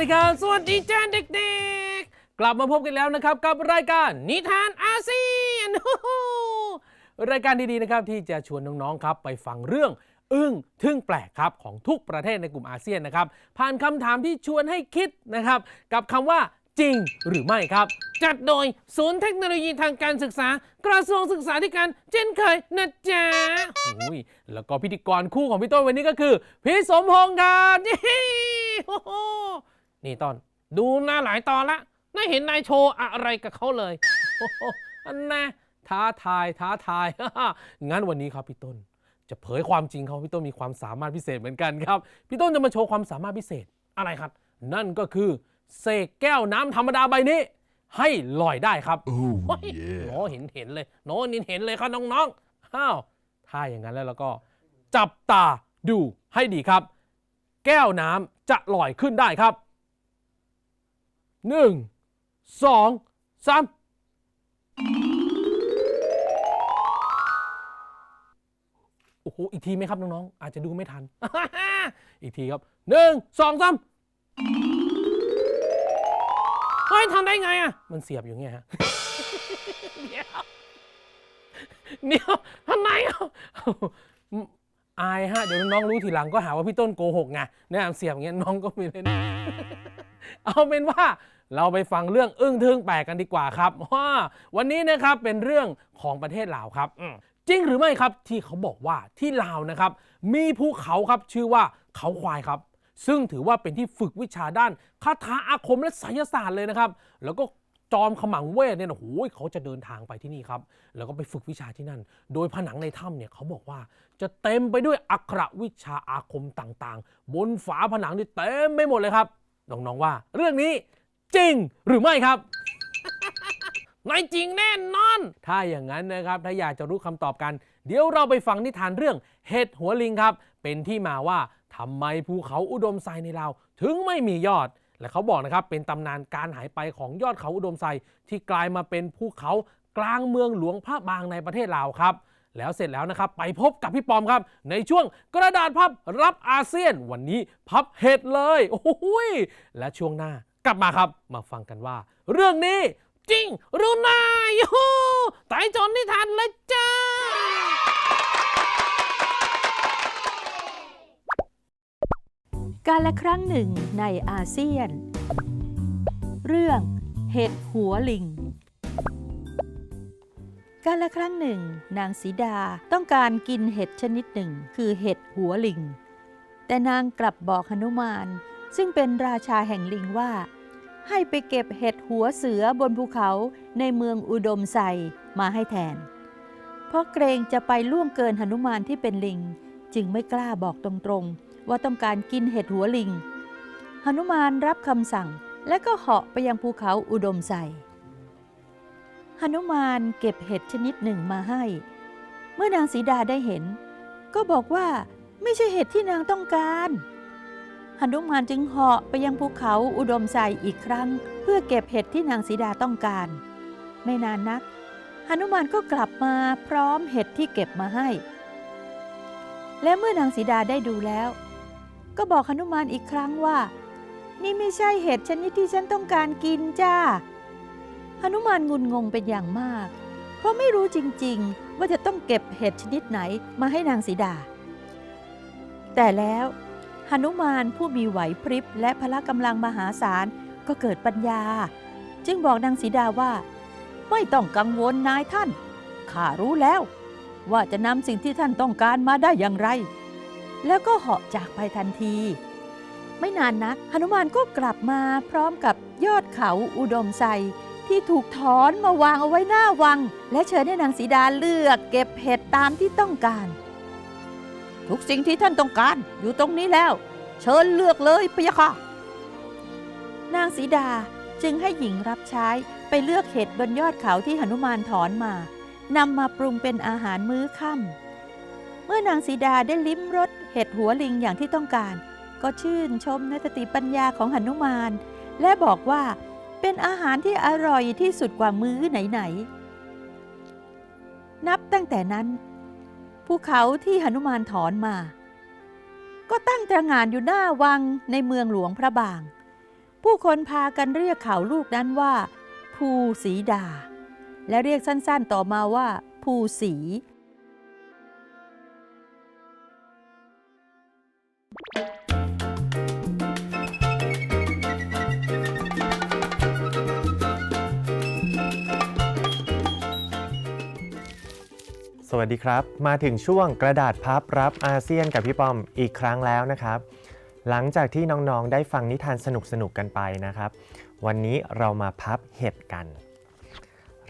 ดีครับ สวัสดีจ้าเด็กๆ กลับมาพบกันแล้วนะครับ กับรายการนิทานอาเซียน รายการดีๆนะครับที่จะชวนน้องๆครับ ไปฟังเรื่อง อึ้งทึ่งแปลกครับของทุกประเทศในกลุ่มอาเซียนนะครับ ผ่านคำถามที่ชวนให้คิดนะครับ กับคำว่าจริงหรือไม่ครับ จัดโดยศูนย์เทคโนโลยีทางการศึกษา กระทรวงศึกษาธิการเช่นเคยนะจ๊ะโอ้ยแล้วก็พิธีกรคู่ของพี่ต้นวันนี้ก็คือ พี่สมพงษ์ครับ นี่โอ้โหนี่ตอน ดูหน้าหลายตอนละไม่เห็นนายโชว์อะไรกับเขาเลยโอ้โหอันน่ะท้าทายท้าทาย งั้นวันนี้ครับพี่ต้น จะเผยความจริงเขาพี่ต้นมีความสามารถพิเศษเหมือนกันครับ พี่ต้นจะมาโชว์ความสามารถพิเศษอะไรครับ นั่นก็คือเสกแก้วน้ำธรรมดาใบนี้ ให้ลอยได้ครับ Oh โอ้ย yeah. โน้เห็นเห็นเลยโน้นินเห็นเลยครับน้องๆอ้าวถ้าอย่างนั้นแล้วเราก็ จับตาดูให้ดีครับ แก้วน้ำจะลอยขึ้นได้ครับ หนึ่งสองสามโอ้โห อีกทีไหมครับน้องๆ อาจจะดูไม่ทัน อีกทีครับหนึ่งสองสามเฮ้ยทำได้ไงอะ มันเสียบอยู่เงี้ยฮะ เดี๋ยว เดี๋ยวทำไมอะ อายฮะ เดี๋ยวน้องๆรู้ทีหลังก็หาว่าพี่ต้นโกหกไงเนี่ยเสียบอย่างเงี้ยน้องก็ไม่เล่นเอาเป็นว่าเราไปฟังเรื่องอึ้งทึ่งแปลกกันดีกว่าครับว่าวันนี้นะครับเป็นเรื่องของประเทศลาวครับอืมจริงหรือไม่ครับที่เขาบอกว่าที่ลาวนะครับ มีภูเขาครับชื่อว่าเขาควายครับ ซึ่งถือว่าเป็นที่ฝึกวิชาด้านคาถาอาคมและไสยศาสตร์เลยนะครับ แล้วก็ จอมขมังเวทเนี่ยนะโอ้ยเขาจะเดินทางไปที่นี่ครับ แล้วก็ไปฝึกวิชาที่นั่น โดยผนังในถ้ำเนี่ยเขาบอกว่าจะเต็มไปด้วยอักขระวิชาอาคมต่างๆ บนฝาผนังนี่เต็มไปหมดเลยครับน้องๆว่า เรื่องนี้จริงหรือไม่ครับไม่จริงแน่นอน ถ้าอย่างนั้นนะครับ ถ้าอยากจะรู้คำตอบกัน เดี๋ยวเราไปฟังนิทานเรื่องเห็ดหัวลิงครับ เป็นที่มาว่าทำไมภูเขาอุดมไซในลาวถึงไม่มียอด และเขาบอกนะครับเป็นตำนานการหายไปของยอดเขาอุดมไซที่กลายมาเป็นภูเขากลางเมืองหลวงพระบางในประเทศลาวครับ แล้วเสร็จแล้วนะครับ ไปพบกับพี่ปอมครับ ในช่วงกระดาษพับรับอาเซียน วันนี้พับเห็ดเลย โอ้โหยและช่วงหน้ากลับมาครับ มาฟังกันว่า เรื่องนี้จริงหรือไม่ การละครั้งหนึ่งในอาเซียน เรื่อง เห็ดหัวลิง การละครั้งหนึ่ง นางสีดาต้องการกินเห็ดชนิดหนึ่ง คือเห็ดหัวลิง แต่นางกลับบอกหนุมาน ซึ่งเป็นราชาแห่งลิงว่า ให้ไปเก็บเห็ดหัวเสือบนภูเขาในเมืองอุดมไซมาให้แทน เพราะเกรงจะไปล่วงเกินหนุมานที่เป็นลิง จึงไม่กล้าบอกตรงๆ ว่าต้องการกินเห็ดหัวลิงหนุมานรับคำสั่งและก็เหาะไปยังภูเขาอุดมไซหนุมานเก็บเห็ดชนิดหนึ่งมาให้ เมื่อนางสีดาได้เห็น ก็บอกว่าไม่ใช่เห็ดที่นางต้องการหนุมานจึงเหาะไปยังภูเขาอุดมไซอีกครั้ง เพื่อเก็บเห็ดที่นางสีดาต้องการ ไม่นานนักหนุมานก็กลับมาพร้อมเห็ดที่เก็บมาให้ และเมื่อนางสีดาได้ดูแล้ว ก็บอกหนุมานอีกครั้งว่า นี่ไม่ใช่เห็ดชนิดที่ฉันต้องการกินจ้าหนุมานงุนงงเป็นอย่างมาก เพราะไม่รู้จริงๆ ว่าจะต้องเก็บเห็ดชนิดไหนมาให้นางสีดา แต่แล้วหนุมานผู้มีไหวพริบและพละกำลังมหาศาลก็เกิดปัญญา จึงบอกนางสีดาว่า ไม่ต้องกังวลนายท่านข้ารู้แล้ว ว่าจะนำสิ่งที่ท่านต้องการมาได้อย่างไร แล้วก็เหาะจากไปทันที ไม่นานนักหนุมานก็กลับมาพร้อมกับยอดเขาอุดมไซที่ถูกถอนมาวางเอาไว้หน้าวัง และเชิญให้นางสีดาเลือกเก็บเห็ดตามที่ต้องการ ทุกสิ่งที่ท่านต้องการอยู่ตรงนี้แล้ว เชิญเลือกเลยพะยะค่ะนางสีดาจึงให้หญิงรับใช้ไปเลือกเห็ดบนยอดเขาที่หนุมานถอนมานำมาปรุงเป็นอาหารมื้อค่ำเมื่อนางสีดาได้ลิ้มรส เห็ดหัวลิงอย่างที่ต้องการ ก็ชื่นชมในสติปัญญาของหนุมาน และบอกว่าเป็นอาหารที่อร่อยที่สุดกว่ามื้อไหนๆ นับตั้งแต่นั้น ภูเขาที่หนุมานถอนมา ก็ตั้งตระงานอยู่หน้าวังในเมืองหลวงพระบาง ผู้คนพากันเรียกเขาลูกนั้นว่า ภูสีดา และเรียกสั้นๆต่อมาว่า ภูสี สวัสดีครับ มาถึงช่วงกระดาษพับรับอาเซียนกับพี่ปอมอีกครั้งแล้วนะครับ หลังจากที่น้องๆได้ฟังนิทานสนุกๆกันไปนะครับ วันนี้เรามาพับเห็ดกัน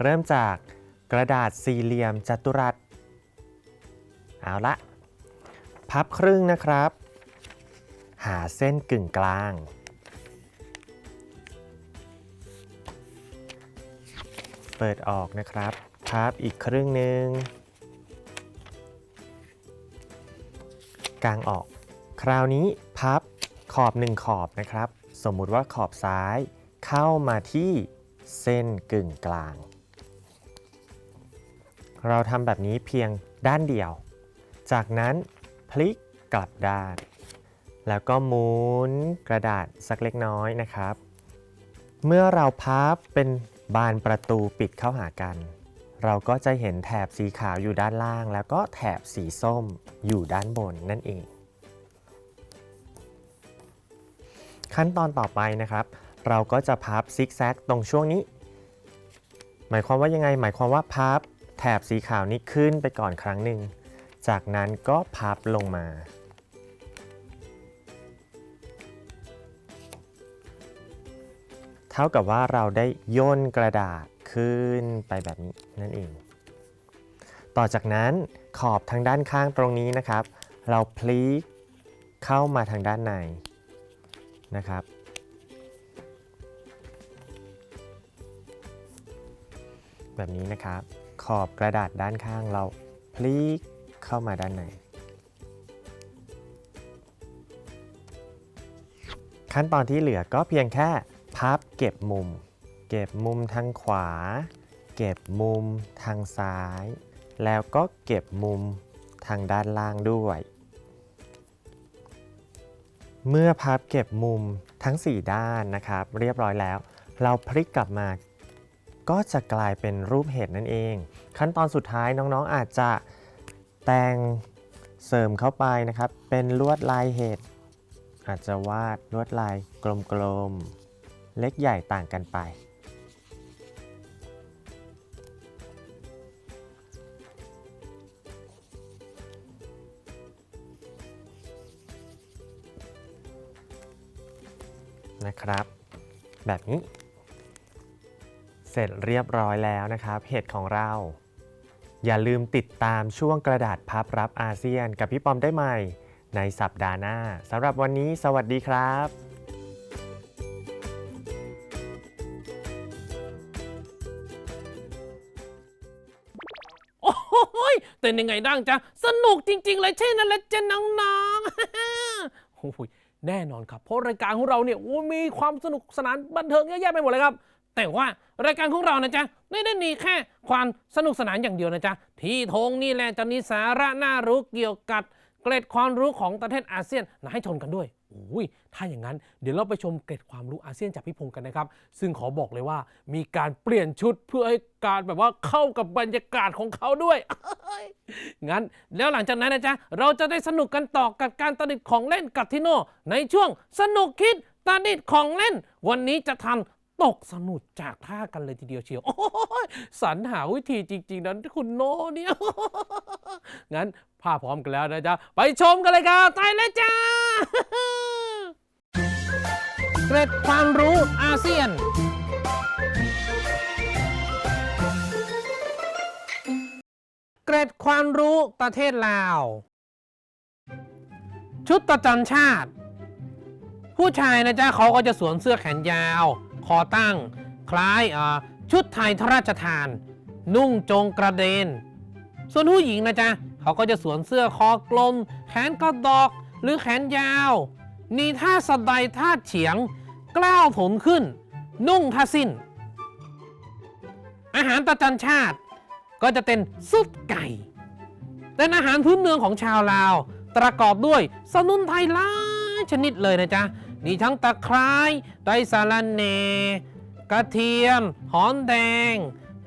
เริ่มจากกระดาษสี่เหลี่ยมจัตุรัส เอาละ พับครึ่งนะครับ หาเส้นกึ่งกลาง เปิดออกนะครับพับอีกครึ่งหนึ่งกลางออก คราวนี้พับขอบหนึ่งขอบนะครับ สมมุติว่าขอบซ้ายเข้ามาที่เส้นกึ่งกลาง เราทำแบบนี้เพียงด้านเดียว จากนั้นพลิกกลับด้าน แล้วก็หมุนกระดาษสักเล็กน้อยนะครับ เมื่อเราพับเป็นบานประตูปิดเข้าหากัน เราก็จะเห็นแถบสีขาวอยู่ด้านล่าง แล้วก็แถบสีส้มอยู่ด้านบนนั่นเอง ขั้นตอนต่อไปนะครับ เราก็จะพับซิกแซกตรงช่วงนี้ หมายความว่ายังไง หมายความว่าพับแถบสีขาวนี้ขึ้นไปก่อนครั้งหนึ่ง จากนั้นก็พับลงมา เท่ากับว่าเราได้ย่นกระดาษขึ้นไปแบบนี้นั่นเอง ต่อจากนั้นขอบทางด้านข้างตรงนี้นะครับ เราพลิกเข้ามาทางด้านในนะครับ แบบนี้นะครับ ขอบกระดาษด้านข้างเราพลิกเข้ามาด้านในขั้นตอนที่เหลือก็เพียงแค่ พับเก็บมุม เก็บมุมทางขวา เก็บมุมทางซ้าย แล้วก็เก็บมุมทางด้านล่างด้วย เมื่อพับเก็บมุมทั้ง 4 ด้านนะครับ เรียบร้อยแล้ว เราพลิกกลับมา ก็จะกลายเป็นรูปเห็ดนั่นเอง ขั้นตอนสุดท้ายน้องๆอาจจะแต่งเสริมเข้าไปนะครับ เป็นลวดลายเห็ดอาจจะวาดลวดลายกลมๆ เล็กใหญ่ต่างกันไป นะครับ แบบนี้ เสร็จเรียบร้อยแล้วนะครับเห็ดของเรา อย่าลืมติดตามช่วงกระดาษพับรับอาเซียนกับพี่ปอมได้ใหม่ในสัปดาห์หน้าสำหรับวันนี้สวัสดีครับ เต้นยังไงดังจ๊ะ สนุกจริง ๆ เลยใช่นั่นแหละจ้ะน้องๆโอ้ยแน่นอนครับ เพราะรายการของเราเนี่ยโอ้มีความสนุกสนานบันเทิงเยอะแยะไปหมดเลยครับ แต่ว่ารายการของเรานะจ๊ะไม่ได้มีแค่ความสนุกสนานอย่างเดียวนะจ๊ะที่ทงนี่แหละจะมีสาระน่ารู้เกี่ยวกับเกร็ดความรู้ของประเทศอาเซียนมาให้ชมกันด้วย โอ้ยถ้าอย่างนั้นเดี๋ยวเราไปชมเกร็ดความรู้อาเซียนจากพี่พงศ์กันนะครับ ซึ่งขอบอกเลยว่า มีการเปลี่ยนชุดเพื่อให้การแบบว่าเข้ากับบรรยากาศของเขาด้วย งั้นแล้วหลังจากนั้นนะจ๊ะ เราจะได้สนุกกันต่อกับการตัดดิดของเล่นกับทิโนในช่วงสนุกคิดตัดดิดของเล่น วันนี้จะทัน ตกสนุกจากท่ากันเลยทีเดียวเชียวสรรหาวิธีจริง ๆ นั้นคุณโนเนี่ยงั้นพาพร้อมกันแล้วนะจ๊ะ ไปชมกันเลยครับไปเลยจ้า เกร็ดความรู้อาเซียนเกร็ดความรู้ประเทศลาว ชุดประจำชาติ ผู้ชายนะจ๊ะเขาก็จะสวมเสื้อแขนยาว อตั้ง คล้ายชุดไทยพระราชทาน นุ่งจงกระเดน ส่วนผู้หญิงนะจ๊ะเขาก็จะสวมเสื้อคอกลม แขนกระดอกหรือแขนยาวนี่ท่าสะใดท่าเฉียง กล้าวผมขึ้น นุ่งท่าสิ้น อาหารประจำชาติ ก็จะเป็นซุปไก่เป็นอาหารพื้นเมืองของชาวลาว ประกอบด้วยสมุนไพรหลายชนิดเลยนะจ๊ะ มีทั้งตะไคร้ไดสาลันเนกระเทียม หอมแดง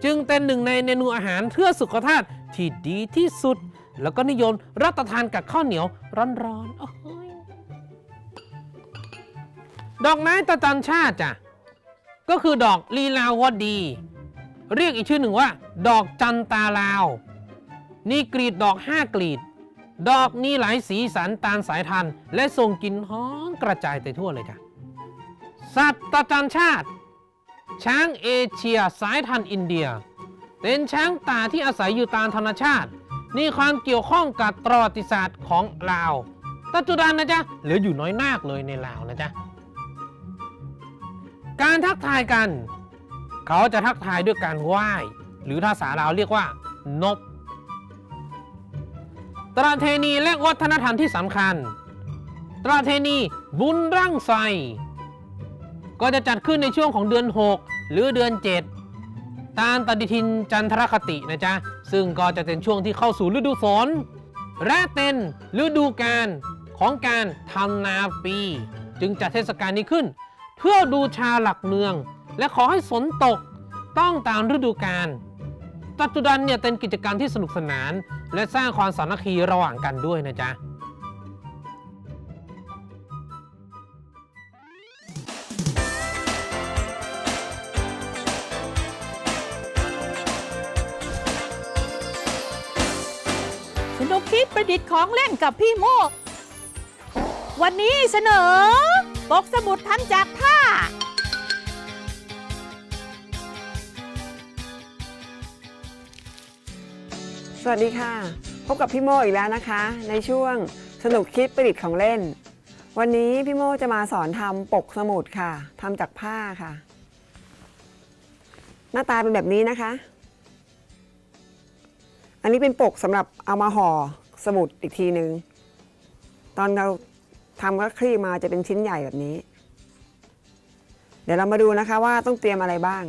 จึงเป็นหนึ่งในเมนูอาหารเพื่อสุขภาพที่ดีที่สุด แล้วก็นิยมรับประทานกับข้าวเหนียวร้อนๆโอ้ยดอกไม้ประจำชาติจ้ะก็คือดอกลีลาวดี เรียกอีกชื่อหนึ่งว่า ดอกจันตาลาว นี่กรีดดอกห้ากรีด ดอกนี้หลายสีสันตามสายพันธุ์และส่งกลิ่นหอมกระจายไปทั่วเลยจ้ะสัตว์ประจำชาติ ช้างเอเชียสายพันธุ์อินเดีย เป็นช้างป่าที่อาศัยอยู่ตามธรรมชาติมีความเกี่ยวข้องกับประวัติศาสตร์ของลาวปัจจุบันนะจ๊ะเหลืออยู่น้อยมากเลยในลาวนะจ๊ะการทักทายกัน เขาจะทักทายด้วยการไหว้หรือภาษาลาวเรียกว่านบ ประเพณีและวัฒนธรรมที่สำคัญ ประเพณีบุญร่างไฟก็จะจัดขึ้นในช่วงของเดือน 6 หรือเดือน 7 ตามปฏิทินจันทรคตินะจ๊ะ ซึ่งก็จะเป็นช่วงที่เข้าสู่ฤดูฝน และเป็นฤดูกาลของการทำนาปี จึงจัดเทศกาลนี้ขึ้น เพื่อดูชาหลักเมือง และขอให้ฝนตกต้องตามฤดูกาล จจุบันเนี่ยเป็นกิจกรรมที่สนุกสนาน และสร้างความสามัคคีระหว่างกันด้วยนะจ๊ะสนุกคิดประดิษฐ์ของเล่นกับพี่โมก วันนี้เสนอปกสมุดทำจากผ้า สวัสดีค่ะ พบกับพี่โมอีกแล้วนะคะ ในช่วงสนุกคิดประดิษฐ์ของเล่น วันนี้พี่โมจะมาสอนทำปกสมุดค่ะทำจากผ้าค่ะ หน้าตาเป็นแบบนี้นะคะ อันนี้เป็นปกสำหรับเอามาห่อสมุดอีกทีหนึ่งตอนเราทำก็คลี่มาจะเป็นชิ้นใหญ่แบบนี้ เดี๋ยวเรามาดูนะคะว่าต้องเตรียมอะไรบ้าง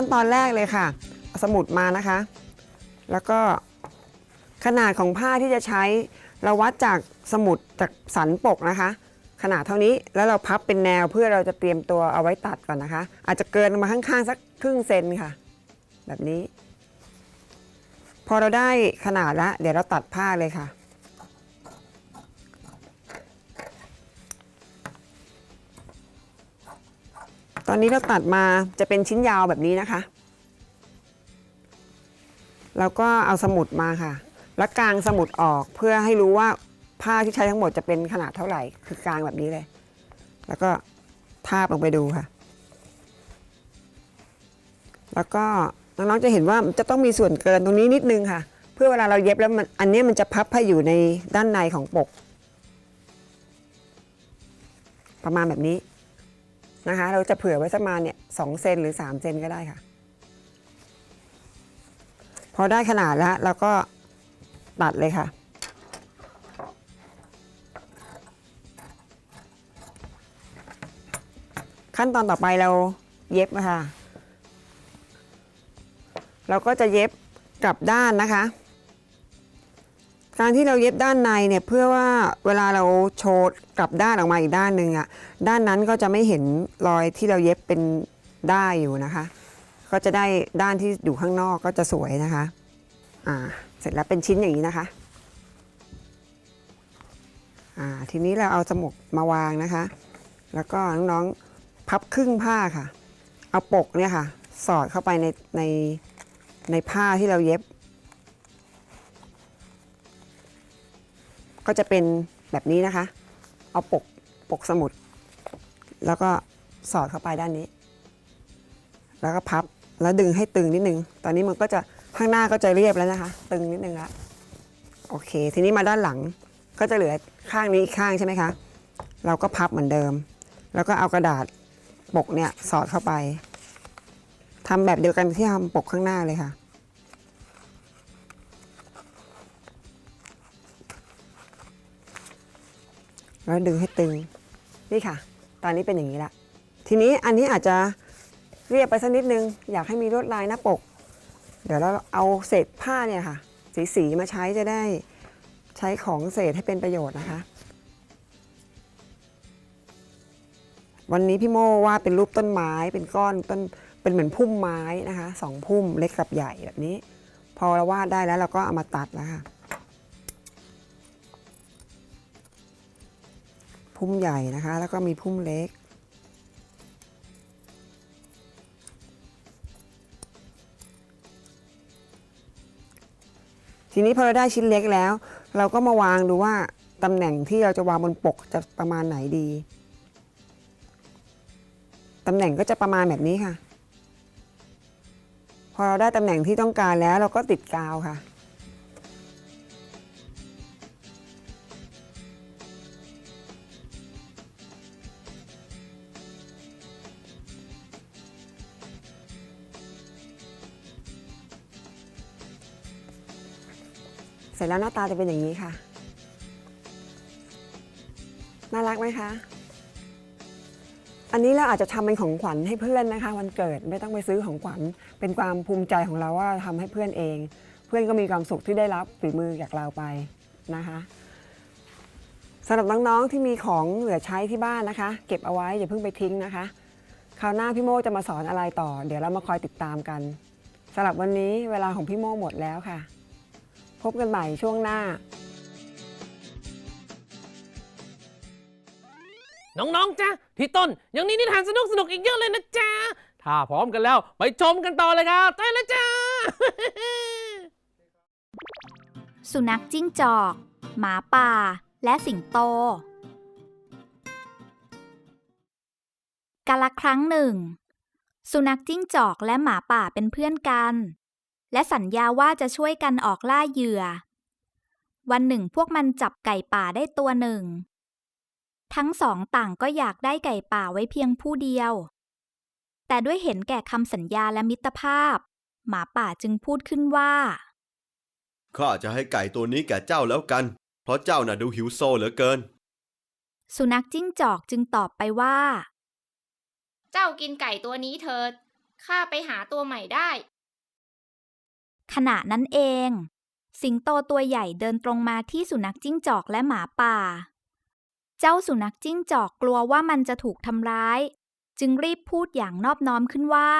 ขั้นตอนแรกเลยค่ะ สมุดมานะคะ แล้วก็ขนาดของผ้าที่จะใช้เราวัดจากสมุดจากสันปกนะคะ ขนาดเท่านี้แล้วเราพับเป็นแนวเพื่อเราจะเตรียมตัวเอาไว้ตัดก่อนนะคะ อาจจะเกินมาข้างๆสักครึ่งเซนค่ะ แบบนี้ พอเราได้ขนาดแล้วเดี๋ยวเราตัดผ้าเลยค่ะ ตอนนี้เราตัดมาจะเป็นชิ้นยาวแบบนี้นะคะ แล้วก็เอาสมุดมาค่ะ แล้วกางสมุดออกเพื่อให้รู้ว่าผ้าที่ใช้ทั้งหมดจะเป็นขนาดเท่าไหร่ คือกางแบบนี้เลย แล้วก็ทาบลงไปดูค่ะ แล้วก็น้องๆจะเห็นว่าจะต้องมีส่วนเกินตรงนี้นิดนึงค่ะ เพื่อเวลาเราเย็บแล้วมันอันนี้มันจะพับให้อยู่ในด้านในของปก ประมาณแบบนี้ นะคะ เราจะเผื่อไว้สักประมาเนี่ยสองเซนหรือ 3 เซนก็ได้ค่ะ พอได้ขนาดแล้วเราก็ตัดเลยค่ะ ขั้นตอนต่อไปเราเย็บอะค่ะเราก็จะเย็บกลับด้านนะคะ การที่เราเย็บด้านในเนี่ยเพื่อว่าเวลาเราโชว์กลับด้านออกมาอีกด้านหนึ่งอะด้านนั้นก็จะไม่เห็นรอยที่เราเย็บเป็นได้ายอยู่นะคะ ก็จะได้ด้านที่อยู่ข้างนอกก็จะสวยนะคะอ่าเสร็จแล้วเป็นชิ้นอย่างนี้นะคะอ่าทีนี้เราเอาสมุกมาวางนะคะ แล้วก็น้องๆพับครึ่งผ้าค่ะ เอาปกเนี่ยค่ะ สอดเข้าไปในในในผ้าที่เราเย็บ ก็จะเป็นแบบนี้นะคะ เอาปกปกสมุด แล้วก็สอดเข้าไปด้านนี้ แล้วก็พับแล้วดึงให้ตึงนิดนึง ตอนนี้มันก็จะข้างหน้าก็จะเรียบแล้วนะคะ ตึงนิดนึงละโอเค ทีนี้มาด้านหลังก็จะเหลือข้างนี้อีกข้างใช่ไหมคะ เราก็พับเหมือนเดิม แล้วก็เอากระดาษปกเนี่ยสอดเข้าไปทำแบบเดียวกันที่ทำปกข้างหน้าเลยค่ะ แล้วดึงให้ตึง นี่ค่ะ ตอนนี้เป็นอย่างนี้ละทีนี้อันนี้อาจจะเรียบไปสักนิดนึง อยากให้มีลวดลายหน้าปก เดี๋ยวเราเอาเศษผ้าเนี่ยค่ะ สีสีๆมาใช้จะได้ใช้ของเศษให้เป็นประโยชน์นะคะ วันนี้พี่โมวาดเป็นรูปต้นไม้เป็นก้อนต้นเป็นเหมือนพุ่มไม้นะคะสองพุ่มเล็กกับใหญ่แบบนี้ พอเราวาดได้แล้วเราก็เอามาตัดแล้วค่ะ พุ่มใหญ่นะคะ แล้วก็มีพุ่มเล็ก ทีนี้พอเราได้ชิ้นเล็กแล้ว เราก็มาวางดูว่าตำแหน่งที่เราจะวางบนปกจะประมาณไหนดี ตำแหน่งก็จะประมาณแบบนี้ค่ะ พอเราได้ตำแหน่งที่ต้องการแล้วเราก็ติดกาวค่ะ เสร็จแล้วหน้าตาจะเป็นอย่างนี้ค่ะ น่ารักไหมคะ อันนี้เราอาจจะทำเป็นของขวัญให้เพื่อนนะคะ วันเกิดไม่ต้องไปซื้อของขวัญ เป็นความภูมิใจของเราว่าทำให้เพื่อนเอง เพื่อนก็มีความสุขที่ได้รับฝีมือจากเราไปนะคะสำหรับน้องๆที่มีของเหลือใช้ที่บ้านนะคะ เก็บเอาไว้อย่าเพิ่งไปทิ้งนะคะคราวหน้าพี่โมจะมาสอนอะไรต่อ เดี๋ยวเรามาคอยติดตามกันสำหรับวันนี้เวลาของพี่โมหมดแล้วค่ะ พบกันใหม่ช่วงหน้า น้อง ๆจ้ะพี่ต้น ยังมีนิทานสนุกสนุกๆอีกเยอะเลยนะจ๊ะ ถ้าพร้อมกันแล้ว ไปชมกันต่อเลยครับได้เลยจ้า สุนัขจิ้งจอก หมาป่า และสิงโต กาละครั้งหนึ่ง สุนัขจิ้งจอกและหมาป่าเป็นเพื่อนกัน และสัญญาว่าจะช่วยกันออกล่าเหยื่อ วันหนึ่งพวกมันจับไก่ป่าได้ตัวหนึ่ง ทั้งสองต่างก็อยากได้ไก่ป่าไว้เพียงผู้เดียว แต่ด้วยเห็นแก่คำสัญญาและมิตรภาพ หมาป่าจึงพูดขึ้นว่า ข้าจะให้ไก่ตัวนี้แก่เจ้าแล้วกัน เพราะเจ้าน่ะดูหิวโซเหลือเกิน สุนัขจิ้งจอกจึงตอบไปว่า เจ้ากินไก่ตัวนี้เถิด ข้าไปหาตัวใหม่ได้ ขณะนั้นเอง สิงโตตัวใหญ่เดินตรงมาที่สุนัขจิ้งจอกและหมาป่า เจ้าสุนัขจิ้งจอกกลัวว่ามันจะถูกทำร้าย จึงรีบพูดอย่างนอบน้อมขึ้นว่า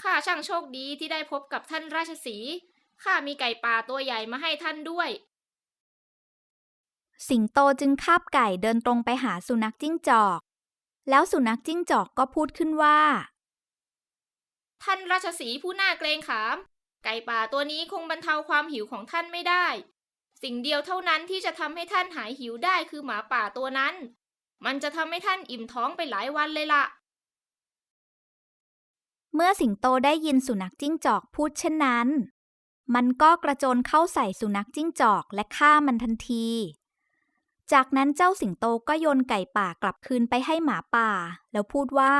ข้าช่างโชคดีที่ได้พบกับท่านราชสีห์ข้ามีไก่ป่าตัวใหญ่มาให้ท่านด้วย สิงโตจึงคาบไก่เดินตรงไปหาสุนัขจิ้งจอก แล้วสุนัขจิ้งจอกก็พูดขึ้นว่า ท่านราชสีผู้น่าเกรงขาม ไก่ป่าตัวนี้คงบรรเทาความหิวของท่านไม่ได้ สิ่งเดียวเท่านั้นที่จะทำให้ท่านหายหิวได้คือหมาป่าตัวนั้น มันจะทำให้ท่านอิ่มท้องไปหลายวันเลยล่ะ เมื่อสิงโตได้ยินสุนัขจิ้งจอกพูดเช่นนั้น มันก็กระโจนเข้าใส่สุนัขจิ้งจอกและฆ่ามันทันทีจากนั้นเจ้าสิงโตก็โยนไก่ป่ากลับคืนไปให้หมาป่า แล้วพูดว่า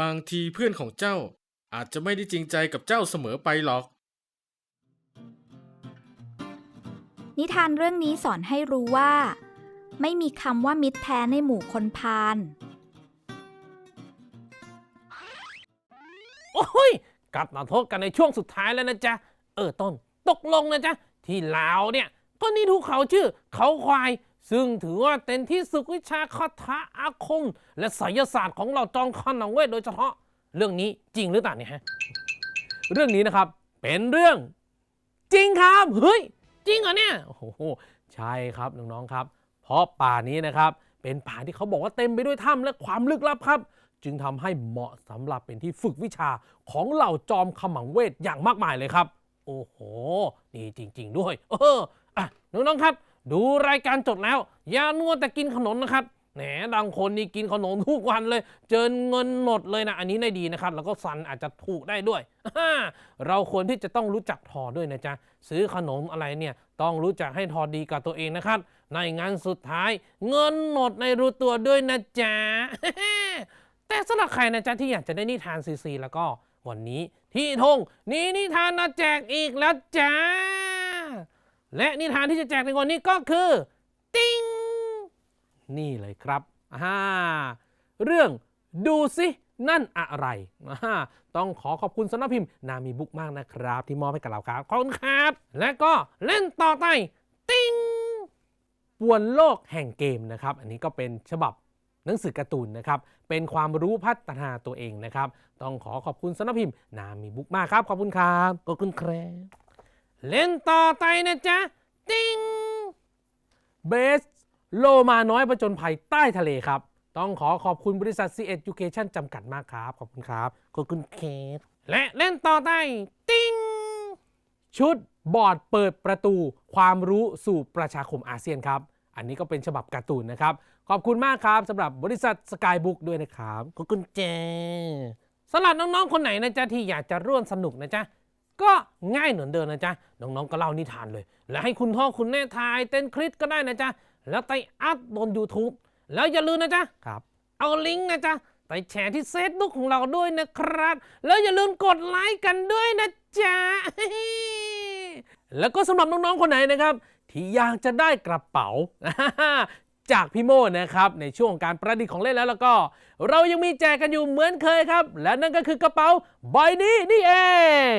บางทีเพื่อนของเจ้าอาจจะไม่ได้จริงใจกับเจ้าเสมอไปหรอก นิทานเรื่องนี้สอนให้รู้ว่า ไม่มีคำว่ามิตรแท้ในหมู่คนพาล โอ้ย กลับมาโทษกันในช่วงสุดท้ายแล้วนะจ๊ะ เออต้น ตกลงนะจ๊ะ ที่ลาวเนี่ย ก็นี่ถูกเขาชื่อ เขาควาย ซึ่งถือว่าเป็นที่ศึกวิชาคาถาอาคม และไสยศาสตร์ของเราจอมขนังเวทโดยเฉพาะเรื่องนี้จริงหรือเปล่าเนี่ยฮะเรื่องนี้นะครับเป็นเรื่องจริงครับเฮ้ยจริงเหรอเนี่ยโอ้โหใช่ครับน้องๆครับ เพราะป่านี้นะครับ เป็นป่าที่เขาบอกว่าเต็มไปด้วยถ้ำและความลึกลับครับ จึงทำให้เหมาะสำหรับเป็นที่ฝึกวิชาของเหล่าจอมขมังเวทอย่างมากมายเลยครับ โอ้โหนี่จริง ๆ ด้วย เอออะน้องๆครับ ดูรายการจบแล้วอย่านัวแต่กินขนมนะครับแหนบางคนนี่กินขนมทุกวันเลย เจอเงินหมดเลยนะ อันนี้ได้ดีนะครับ แล้วก็สันอาจจะถูกได้ด้วย เราควรที่จะต้องรู้จักทอด้วยนะจ๊ะ ซื้อขนมอะไรเนี่ย ต้องรู้จักให้ทอดีกับตัวเองนะครับ ในงานสุดท้าย เงินหมดในรู้ตัวด้วยนะจ๊ะ แต่สำหรับใครนะจ๊ะที่อยากจะได้นิทานซีๆแล้วก็วันนี้ที่ทงนี้นิทานมาแจกอีกแล้วจ้า และนิทานที่จะแจกในวันนี้ก็คือ ติ้งนี่เลยครับอ่าเรื่องดูสินั่นอะไรอ่าต้องขอขอบคุณสำนักพิมพ์นามีบุ๊กมากนะครับ ที่มอบให้กับเราครับ ขอบคุณครับ และก็เล่นต่อไปติ้งป่วนโลกแห่งเกมนะครับ อันนี้ก็เป็นฉบับหนังสือการ์ตูนนะครับ เป็นความรู้พัฒนาตัวเองนะครับ ต้องขอขอบคุณสำนักพิมพ์นามีบุ๊กมากครับ ขอบคุณครับ ขอบคุณครับ เล่นต่อไปนะจ๊ะ ติ้งเบส โลมาน้อยประจนภัยใต้ทะเลครับ ต้องขอขอบคุณบริษัท C Education จำกัดมากครับ ขอบคุณครับ ขอบคุณเคสและเล่นต่อไปติ้งชุดบอร์ดเปิดประตูความรู้สู่ประชาคมอาเซียนครับ อันนี้ก็เป็นฉบับการ์ตูนนะครับ ขอบคุณมากครับสำหรับบริษัทสกายบุ๊กด้วยนะครับ ขอบคุณเจสำหรับน้อง ๆ คนไหนนะจ๊ะที่อยากจะร่วมสนุกนะจ๊ะ ก็ง่ายเหมือนเดิมนะจ๊ะ น้องๆก็เล่านิทานเลย และให้คุณพ่อคุณแม่ทายเต้นคลิปก็ได้นะจ๊ะ แล้วไปอัพบน YouTube แล้วอย่าลืมนะจ๊ะครับ เอาลิงก์นะจ๊ะ ไปแชร์ที่เฟซบุ๊กของเราด้วยนะครับ แล้วอย่าลืมกดไลค์กันด้วยนะจ๊ะ แล้วก็สำหรับน้องๆคนไหนนะครับ ที่อยากจะได้กระเป๋าจากพี่โมนะครับในช่วงการประดิษฐ์ของเล่นแล้วแล้วก็ เรายังมีแจกกันอยู่เหมือนเคยครับ และนั่นก็คือกระเป๋าใบนี้นี่เอ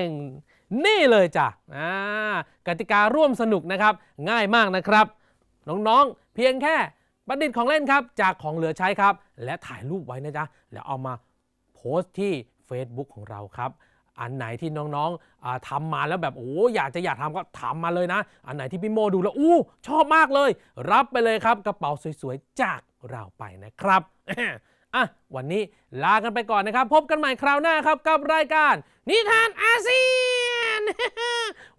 ง นี่เลยจ้ะกติการ่วมสนุกนะครับ ง่ายมากนะครับ น้องๆ เพียงแค่ประดิษฐ์ของเล่นครับ จากของเหลือใช้ครับ และถ่ายรูปไว้นะจ๊ะ แล้วเอามาโพสต์ที่ Facebook ของเราครับอันไหนที่น้องๆอาทำมาแล้วแบบโอ้อยากจะอยากทำก็ทำมาเลยนะ อันไหนที่พี่โมดูแล้วอู้ชอบมากเลย รับไปเลยครับ กระเป๋าสวยๆ จากเราไปนะครับอะวันนี้ลากันไปก่อนนะครับ พบกันใหม่คราวหน้าครับกับรายการ นิทานอาเซียน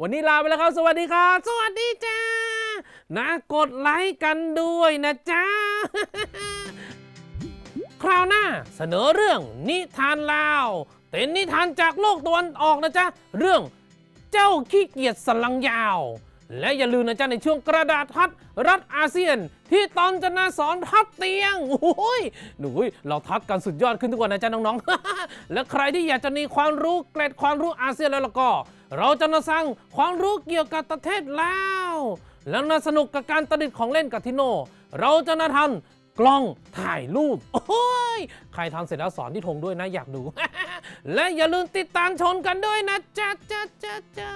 วันนี้ลาไปแล้วครับ สวัสดีครับ สวัสดีจ้า นะกดไลค์กันด้วยนะจ๊ะคราวหน้าเสนอเรื่องนิทานลาวเป็นนิทานจากโลกตะวันออกนะจ๊ะ เรื่องเจ้าขี้เกียจสลังยาว และอย่าลืมนะจ๊ะในช่วงกระดาษทัดรัฐอาเซียน ที่ตอนจะนาสอนทัดเตียงโอ้ยหนูยเราทัดกันสุดยอดขึ้นทุกวันนะจ๊ะน้องๆ และใครที่อยากจะมีความรู้เกร็ดความรู้อาเซียนแล้วล้วก็ เราจะมาสร้างความรู้เกี่ยวกับประเทศแลาวแล้วน่าสนุกกับการประดิษฐ์ของเล่นกับทิโน เราจะนาทันกล้องถ่ายรูปโอ้ยใครทำเสร็จแล้วสอนที่ธงด้วยนะอยากดูและอย่าลืมติดตามชมกันด้วยนะจ๊ะจ๊ะจ๊ะจ๊ะ